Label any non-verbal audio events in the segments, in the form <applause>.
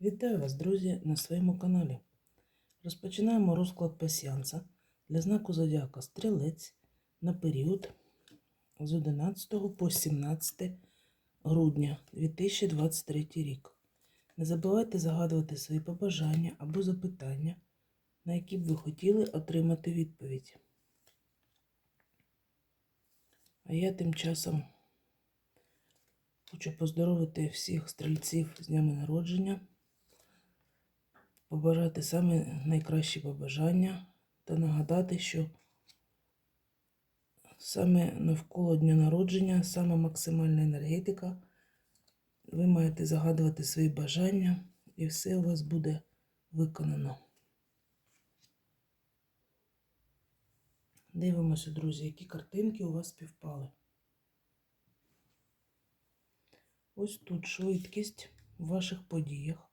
Вітаю вас, друзі, на своєму каналі. Розпочинаємо розклад пасіанса для знаку Зодіака Стрілець на період з 11 по 17 грудня 2023 рік. Не забувайте загадувати свої побажання або запитання, на які б ви хотіли отримати відповідь. А я тим часом хочу поздоровити всіх стрільців з днями народження побажати саме найкращі побажання та нагадати, що саме навколо дня народження, саме максимальна енергетика. Ви маєте загадувати свої бажання, і все у вас буде виконано. Дивимося, друзі, які картинки у вас співпали. Ось тут швидкість в ваших подіях.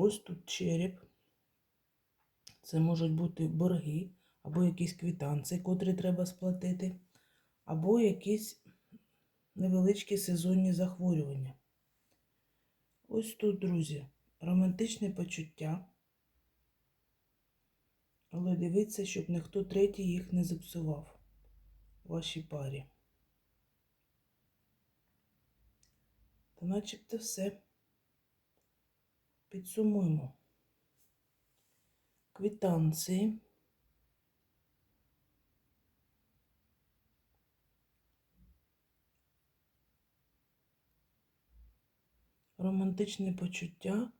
Ось тут череп. Це можуть бути борги, або якісь квитанції, котрі треба сплатити, або якісь невеличкі сезонні захворювання. Ось тут, друзі, романтичне почуття. Але дивіться, щоб ніхто третій їх не зіпсував у вашій парі. Та начебто все. Підсумуємо. Квитанції. Романтичне почуття,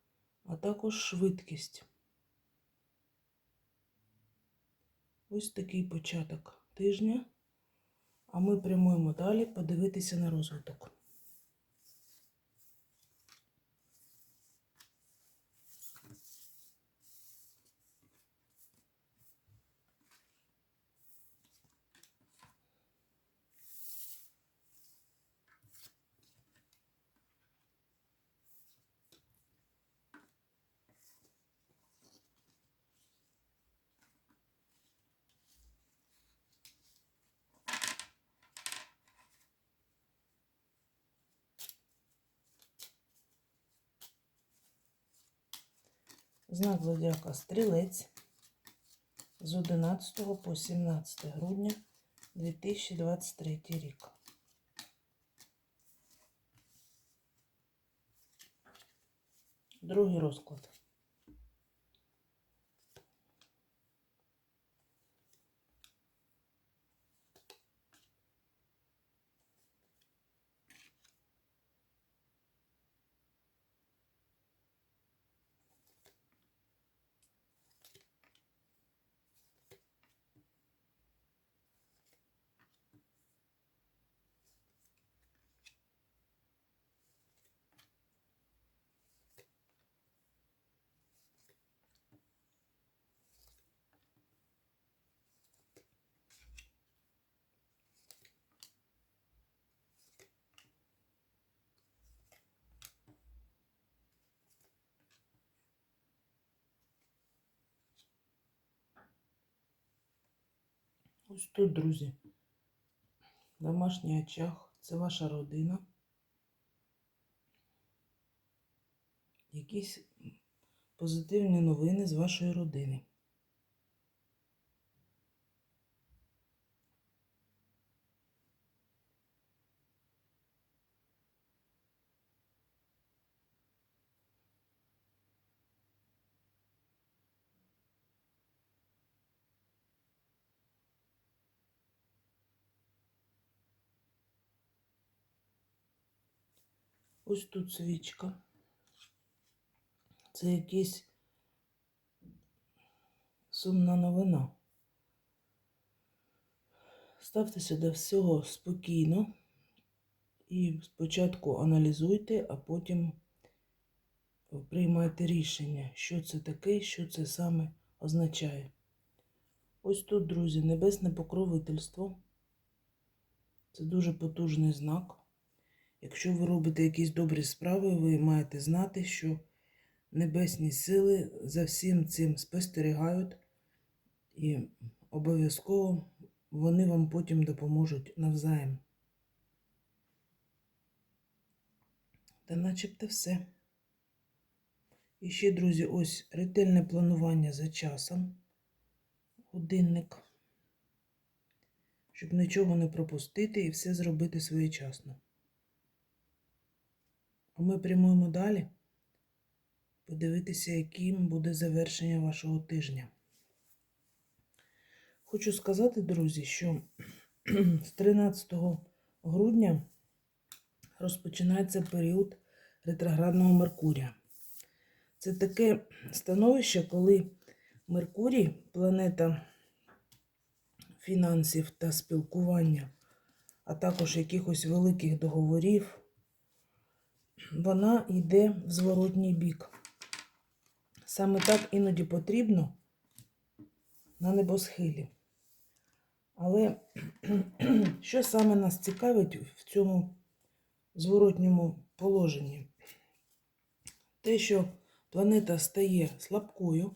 а також швидкість. Ось такий початок тижня. А ми прямуємо далі подивитися на розвиток. Знак зодіака Стрілець з 11 по 17 грудня 2023 рік. Другий розклад. Ось тут, друзі, домашній очаг, це ваша родина. Якісь позитивні новини з вашої родини. Ось тут свічка. Це якась сумна новина. Ставтеся до всього спокійно і спочатку аналізуйте, а потім приймайте рішення, що це таке, що це саме означає. Ось тут, друзі, небесне покровительство. Це дуже потужний знак. Якщо ви робите якісь добрі справи, ви маєте знати, що небесні сили за всім цим спостерігають, і обов'язково вони вам потім допоможуть навзаєм. Та начебто все. І ще, друзі, ось ретельне планування за часом. Годинник. Щоб нічого не пропустити і все зробити своєчасно. А ми прямуємо далі. Подивитися, яким буде завершення вашого тижня. Хочу сказати, друзі, що <clears throat> з 13 грудня розпочинається період ретроградного Меркурія. Це таке становище, коли Меркурій, планета фінансів та спілкування, а також якихось великих договорів, вона йде в зворотній бік. Саме так іноді потрібно на небосхилі. Але <clears throat> що саме нас цікавить в цьому зворотньому положенні? Те, що планета стає слабкою,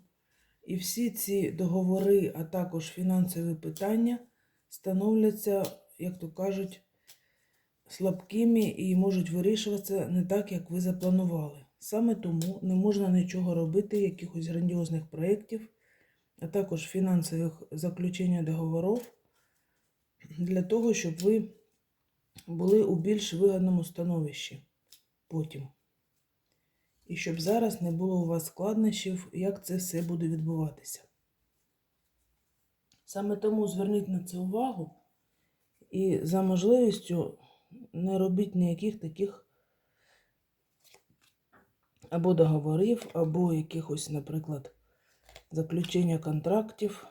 і всі ці договори, а також фінансові питання становляться, як то кажуть, слабкими і можуть вирішуватися не так, як ви запланували. Саме тому не можна нічого робити, якихось грандіозних проєктів, а також фінансових заключення договорів, для того, щоб ви були у більш вигідному становищі потім. І щоб зараз не було у вас складнощів, як це все буде відбуватися. Саме тому зверніть на це увагу і за можливістю не робіть ніяких таких або договорів, або якихось, наприклад, заключення контрактів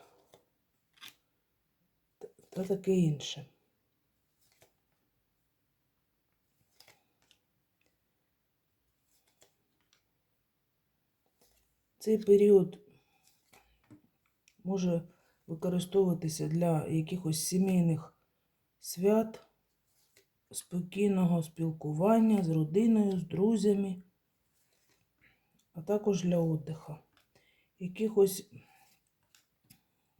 та таке інше. Цей період може використовуватися для якихось сімейних свят, спокійного спілкування з родиною, з друзями, а також для отдиха. Якихось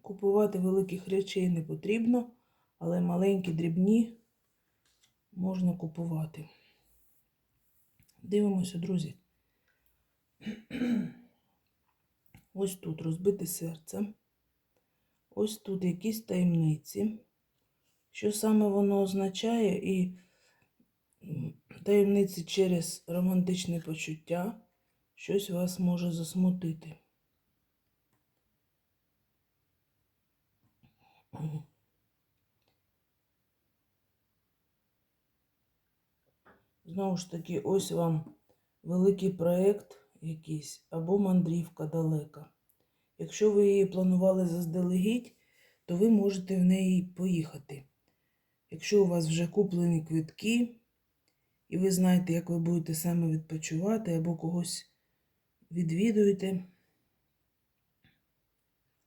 купувати великих речей не потрібно, але маленькі дрібні можна купувати. Дивимося, друзі. Ось тут розбите серце. Ось тут якісь таємниці. Що саме воно означає, і таємниці через романтичне почуття щось вас може засмутити. Знову ж таки, ось вам великий проєкт якийсь або мандрівка далека. Якщо ви її планували заздалегідь, то ви можете в неї поїхати. Якщо у вас вже куплені квитки, і ви знаєте, як ви будете саме відпочивати або когось відвідуєте,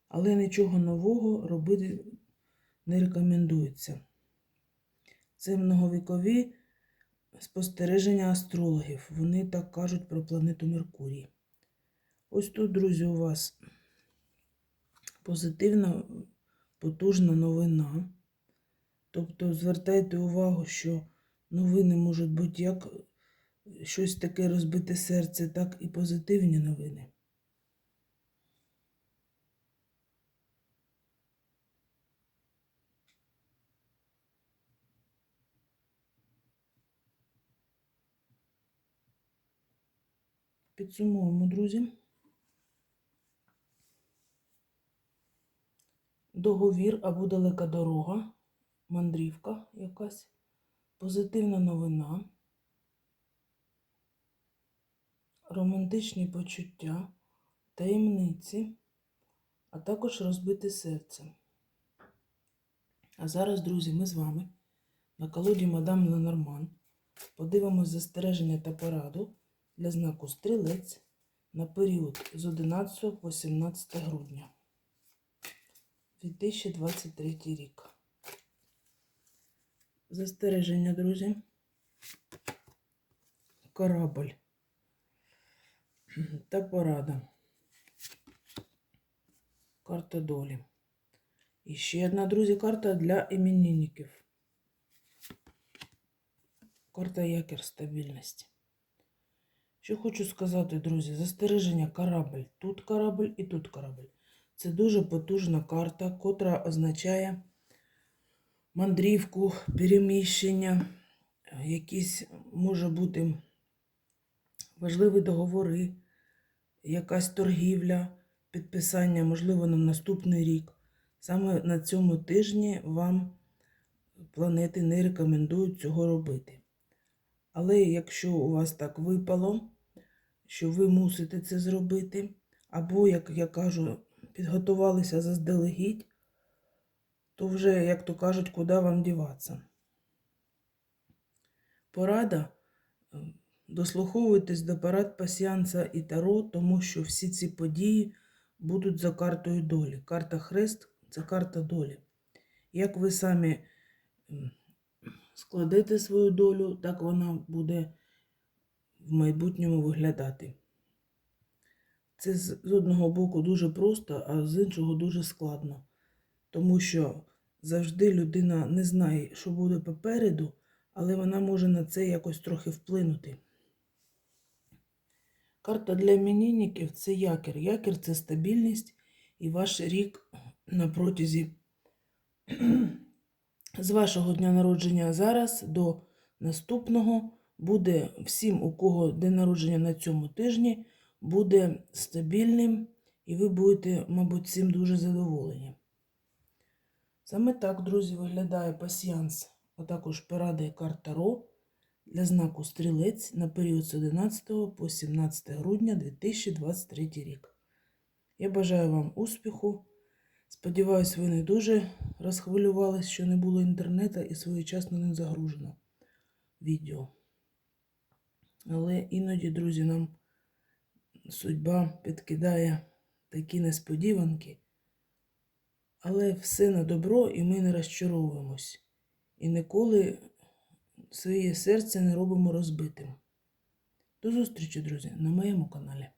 але нічого нового робити не рекомендується. Це многовікові спостереження астрологів. Вони так кажуть про планету Меркурій. Ось тут, друзі, у вас позитивна, потужна новина. Тобто звертайте увагу, що новини можуть бути як щось таке розбите серце, так і позитивні новини. Підсумуємо, друзі. Договір або далека дорога, мандрівка якась, позитивна новина, романтичні почуття, таємниці, а також розбите серце. А зараз, друзі, ми з вами на колоді Мадам Ленорман подивимось застереження та пораду для знаку стрілець на період з 11 по 17 грудня 2023 рік. Застереження, друзі. Корабль. та порада. Карта долі. І ще одна, друзі, карта для іменинників. Карта якір стабільності. Що хочу сказати, друзі, застереження корабль. Тут корабль і тут корабль. Це дуже потужна карта, котра означає мандрівку, переміщення, якісь може бути важливі договори, якась торгівля, підписання, можливо, на наступний рік. Саме на цьому тижні вам планети не рекомендують цього робити. Але якщо у вас так випало, що ви мусите це зробити, або, як я кажу, підготувалися заздалегідь, то вже, як то кажуть, куди вам діватися. Порада. е, Дослуховуйтесь до парад пасіанса і таро, тому що всі ці події будуть за картою долі. Карта Хрест це карта долі. Як ви самі складете свою долю, так вона буде в майбутньому виглядати. Це з з одного боку дуже просто, а з іншого дуже складно. Тому що завжди людина не знає, що буде попереду, але вона може на це якось трохи вплинути. Карта для іменинників – це якір. Якір це стабільність, і ваш рік на протязі <clears throat> з вашого дня народження зараз до наступного буде всім, у кого день народження на цьому тижні, буде стабільним, і ви будете, мабуть, цим дуже задоволені. Саме так, друзі, виглядає пасіянс, а також порада і карта Ро для знаку Стрілець на період з 11 по 17 грудня 2023 рік. Я бажаю вам успіху. Сподіваюсь, ви не дуже розхвилювались, що не було інтернету і своєчасно не загружено відео. Але іноді, друзі, нам судьба підкидає такі несподіванки. Але все на добро, і ми не розчаровуємось. І ніколи своє серце не робимо розбитим. До зустрічі, друзі, на моєму каналі.